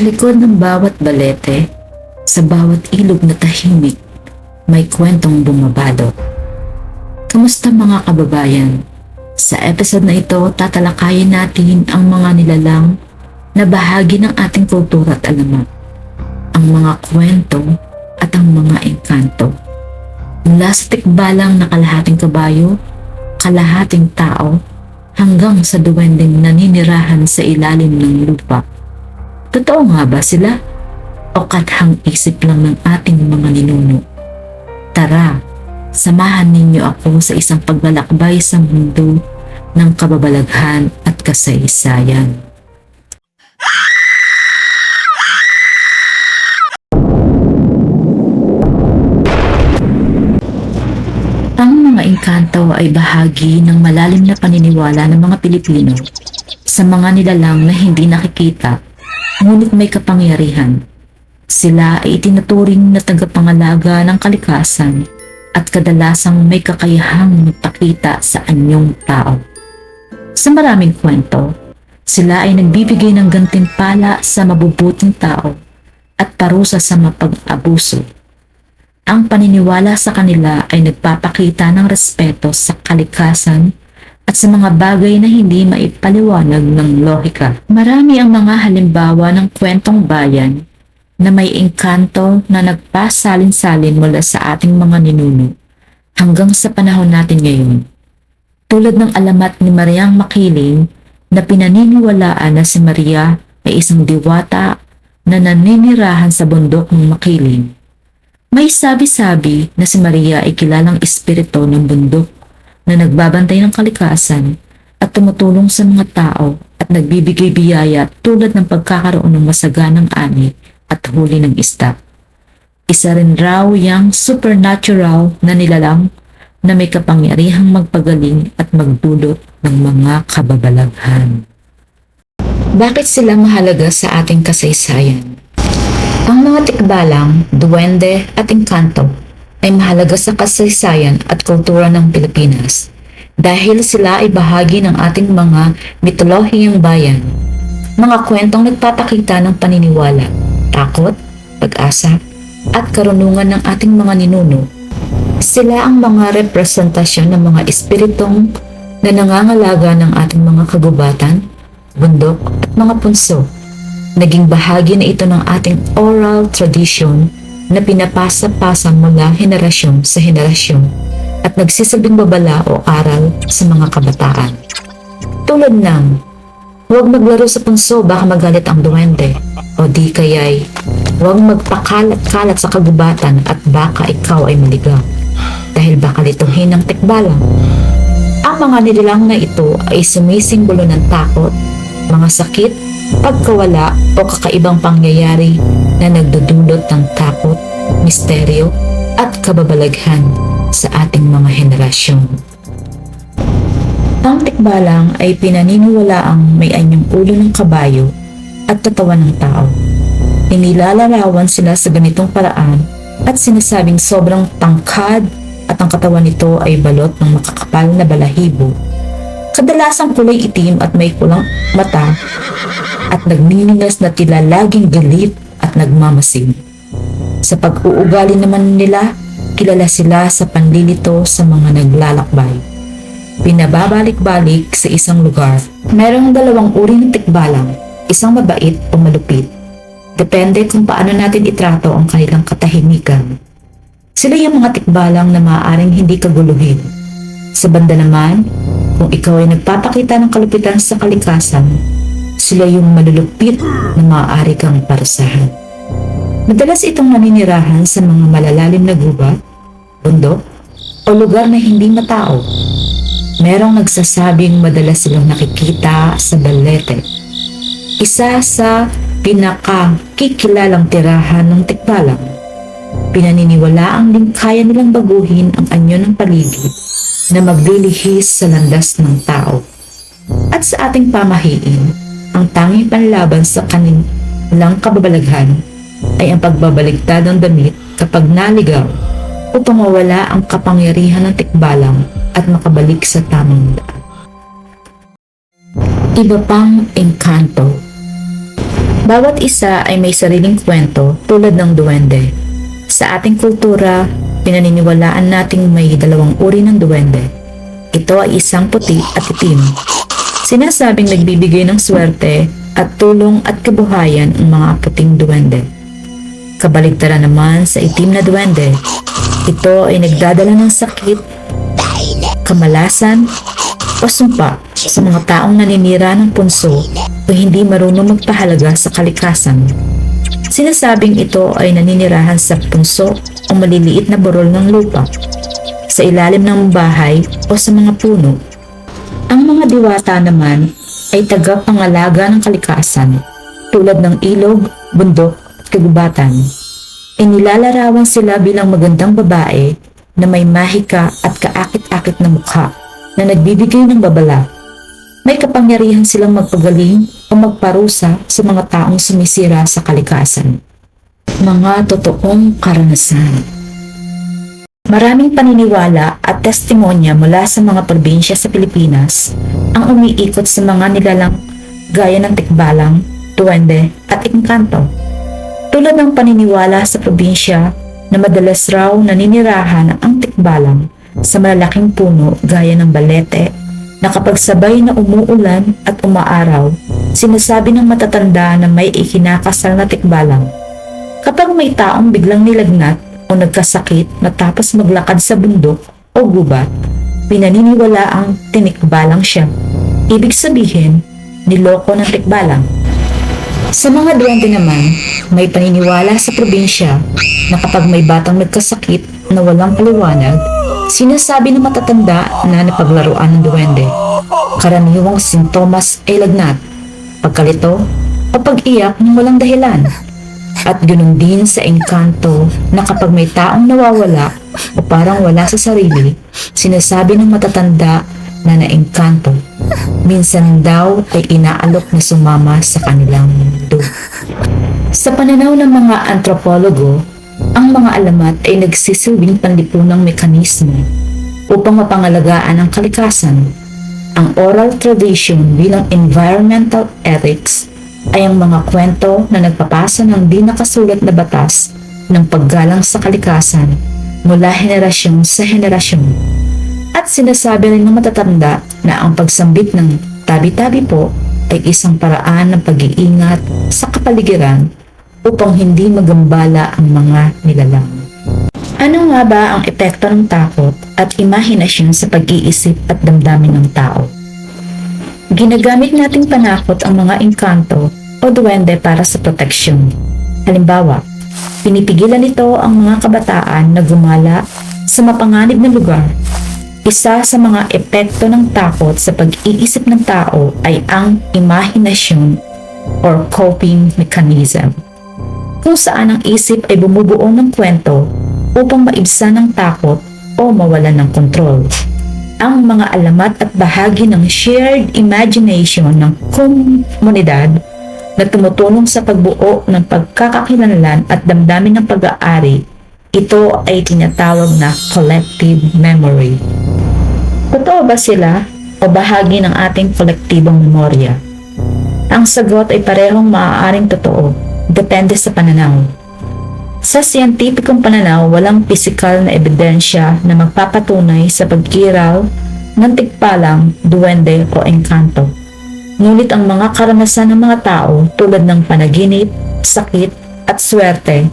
Sa likod ng bawat balete, sa bawat ilog na tahimik, may kwentong bumabalot. Kamusta mga kababayan? Sa episode na ito, tatalakayin natin ang mga nilalang na bahagi ng ating kultura at alamat. Ang mga kwento at ang mga engkanto. Mula sa tikbalang na kalahating kabayo, kalahating tao, hanggang sa duwending naninirahan sa ilalim ng lupa. Totoo nga ba sila? O kathang isip lang ng ating mga ninuno? Tara, samahan ninyo ako sa isang paglalakbay sa mundo ng kababalaghan at kasaysayan. Ang mga engkanto ay bahagi ng malalim na paniniwala ng mga Pilipino sa mga nilalang na hindi nakikita ngunit may kapangyarihan. Sila ay itinuturing na tagapangalaga ng kalikasan at kadalasang may kakayahang magpakita sa anyong tao. Sa maraming kwento, sila ay nagbibigay ng gantimpala sa mabubuting tao at parusa sa mapag-abuso. Ang paniniwala sa kanila ay nagpapakita ng respeto sa kalikasan at sa mga bagay na hindi maipaliwanag ng lohika. Marami ang mga halimbawa ng kwentong bayan na may engkanto na nagpasalin-salin mula sa ating mga ninuno hanggang sa panahon natin ngayon. Tulad ng alamat ni Mariang Makiling na pinaniniwalaan na si Maria ay isang diwata na naninirahan sa bundok ng Makiling. May sabi-sabi na si Maria ay kilalang espiritu ng bundok na nagbabantay ng kalikasan at tumutulong sa mga tao at nagbibigay biyaya tulad ng pagkakaroon ng masaganang ani at huli ng isda. Isa rin raw yung supernatural na nilalang na may kapangyarihang magpagaling at magdulot ng mga kababalaghan. Bakit sila mahalaga sa ating kasaysayan? Ang mga tikbalang, duwende at engkanto ay mahalaga sa kasaysayan at kultura ng Pilipinas dahil sila ay bahagi ng ating mga mitolohiyang bayan. Mga kwentong nagpapakita ng paniniwala, takot, pag-asa, at karunungan ng ating mga ninuno. Sila ang mga representasyon ng mga espiritong na nangangalaga ng ating mga kagubatan, bundok at mga punso. Naging bahagi na ito ng ating oral tradition na pinapasa-pasa mula henerasyon sa henerasyon at nagsisilbing babala o aral sa mga kabataan. Tulad ng, huwag maglaro sa punso baka magalit ang duwende o di kaya'y huwag magpakalat-kalat sa kagubatan at baka ikaw ay maligaw dahil baka lituhin ng tikbalang. Ang mga nilalang na ito ay sumisimbolo ng takot, mga sakit, pagkawala o kakaibang pangyayari na nagdudulot ng takot, misteryo at kababalaghan sa ating mga henerasyon. Ang tikbalang ay pinaniniwalaang may anyong ulo ng kabayo at katawan ng tao. Inilalarawan sila sa ganitong paraan at sinasabing sobrang tangkad at ang katawan nito ay balot ng makakapal na balahibo. Kadalasang kulay itim at may kulang mata at nagniningas na tila laging galit at nagmamasid. Sa pag-uugali naman nila, kilala sila sa panlilito sa mga naglalakbay. Pinababalik-balik sa isang lugar. Merong dalawang uri ng tikbalang, isang mabait o malupit. Depende kung paano natin itrato ang kanilang katahimikan. Sila yung mga tikbalang na maaaring hindi kaguluhin. Sa banda naman, kung ikaw ay nagpapakita ng kalupitan sa kalikasan, sila yung malulupit na maaari kang parasahan. Madalas itong naninirahan sa mga malalalim na gubat, bundok, o lugar na hindi matao. Merong nagsasabing madalas silang nakikita sa balete. Isa sa pinakakikilalang tirahan ng tikbalang. Pinaniniwalaang din kaya nilang baguhin ang anyo ng paligid na maglilihis sa landas ng tao. At sa ating pamahiin, ang tanging panlaban sa kanilang kababalaghan ay ang pagbabaligtad ng damit kapag naligaw upang mawala ang kapangyarihan ng tikbalang at makabalik sa tamang daan. Iba pang engkanto Bawat isa ay may sariling kwento tulad ng duwende. Sa ating kultura, pinaniniwalaan nating may dalawang uri ng duwende. Ito ay isang puti at itim. Sinasabing nagbibigay ng swerte at tulong at kabuhayan ang mga puting duwende. Kabaligtaran naman sa itim na duwende, ito ay nagdadala ng sakit, kamalasan, o sumpa sa mga taong naninira ng punso o hindi marunong magpahalaga sa kalikasan. Sinasabing ito ay naninirahan sa punso o maliliit na burol ng lupa, sa ilalim ng bahay o sa mga puno. Ang mga diwata naman ay tagapangalaga ng kalikasan tulad ng ilog, bundok at kagubatan. Inilalarawan sila bilang magandang babae na may mahika at kaakit-akit na mukha na nagbibigay ng babala. May kapangyarihan silang magpagaling o magparusa sa mga taong sumisira sa kalikasan. Mga totoong karanasan. Maraming paniniwala at testimonya mula sa mga probinsya sa Pilipinas ang umiikot sa mga nilalang gaya ng tikbalang, duwende at engkanto. Tulad ng paniniwala sa probinsya na madalas raw naninirahan ang tikbalang sa malalaking puno gaya ng balete na kapag sabay na umuulan at umaaraw, sinasabi ng matatanda na may ikinakasal na tikbalang. Kapag may taong biglang nilagnat o nagkasakit matapos maglakad sa bundok o gubat, pinaniniwala ang tinikbalang siya. Ibig sabihin, niloko ng tikbalang. Sa mga duwende naman, may paniniwala sa probinsya na kapag may batang nagkasakit na walang paliwanag, sinasabi ng matatanda na napaglaruan ng duwende. Karaniwang sintomas ay lagnat, pagkalito, o pag-iyak ng walang dahilan. At ganoon din sa engkanto na kapag may taong nawawala o parang wala sa sarili, sinasabi ng matatanda na naengkanto. Minsan daw ay inaalok na sumama sa kanilang mundo. Sa pananaw ng mga antropologo, ang mga alamat ay nagsisilbing panlipunang mekanismo upang mapangalagaan ang kalikasan. Ang oral tradition bilang environmental ethics ay ang mga kwento na nagpapasa ng di nakasulat na batas ng paggalang sa kalikasan mula henerasyon sa henerasyon. At sinasabi rin ng matatanda na ang pagsambit ng tabi-tabi po ay isang paraan ng pag-iingat sa kapaligiran upang hindi magambala ang mga nilalang. Ano nga ba ang epekto ng takot at imahinasyon sa pag-iisip at damdamin ng tao? Ginagamit nating panakot ang mga engkanto o duwende para sa proteksyon. Halimbawa, pinipigilan nito ang mga kabataan na gumala sa mapanganib na lugar. Isa sa mga epekto ng takot sa pag-iisip ng tao ay ang imahinasyon or coping mechanism kung saan ang isip ay bumubuo ng kwento upang maibsan ng takot o mawalan ng kontrol. Ang mga alamat at bahagi ng shared imagination ng komunidad na tumutulong sa pagbuo ng pagkakakilanlan at damdamin ng pag-aari, ito ay tinatawag na collective memory. Totoo ba sila o bahagi ng ating kolektibong memorya? Ang sagot ay parehong maaaring totoo, depende sa pananaw. Sa siyentipikong pananaw, walang pisikal na ebidensya na magpapatunay sa pag-iral ng tigpalang, duwende o engkanto. Ngunit ang mga karanasan ng mga tao tulad ng panaginip, sakit at swerte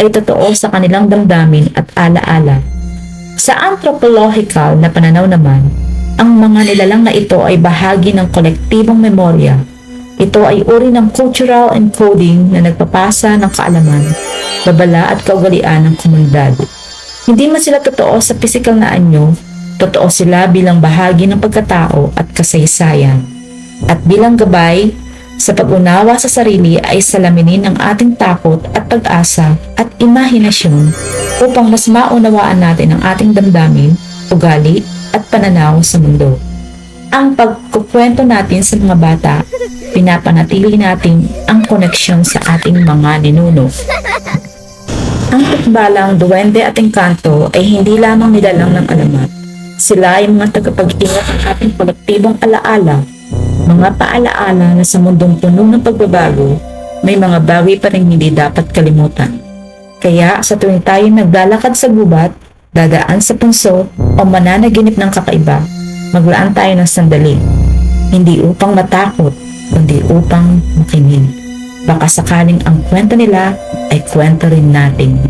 ay totoo sa kanilang damdamin at alaala. Sa anthropological na pananaw naman, ang mga nilalang na ito ay bahagi ng kolektibong memorya. Ito ay uri ng cultural encoding na nagpapasa ng kaalaman, babala at kaugalian ng komunidad. Hindi man sila totoo sa pisikal na anyo, totoo sila bilang bahagi ng pagkatao at kasaysayan. At bilang gabay, sa pag-unawa sa sarili ay salaminin ang ating takot at pag-asa at imahinasyon upang mas maunawaan natin ang ating damdamin, ugali at pananaw sa mundo. Ang pagkukwento natin sa mga bata, pinapanatili natin ang koneksyon sa ating mga ninuno. Ang tikbalang, duwende at engkanto ay hindi lamang nilalang ng alamat. Sila ay mga tagapag-ingat ng ating kolektibong alaala, mga paalaala na sa mundong puno ng pagbabago, may mga bagay pa rin hindi dapat kalimutan. Kaya sa tuwing tayo naglalakad sa gubat, dadaan sa punso o mananaginip ng kakaiba, maglaan tayo ng sandali. Hindi upang matakot, kundi upang makinig. Baka sakaling ang kwento nila ay kwento rin natin.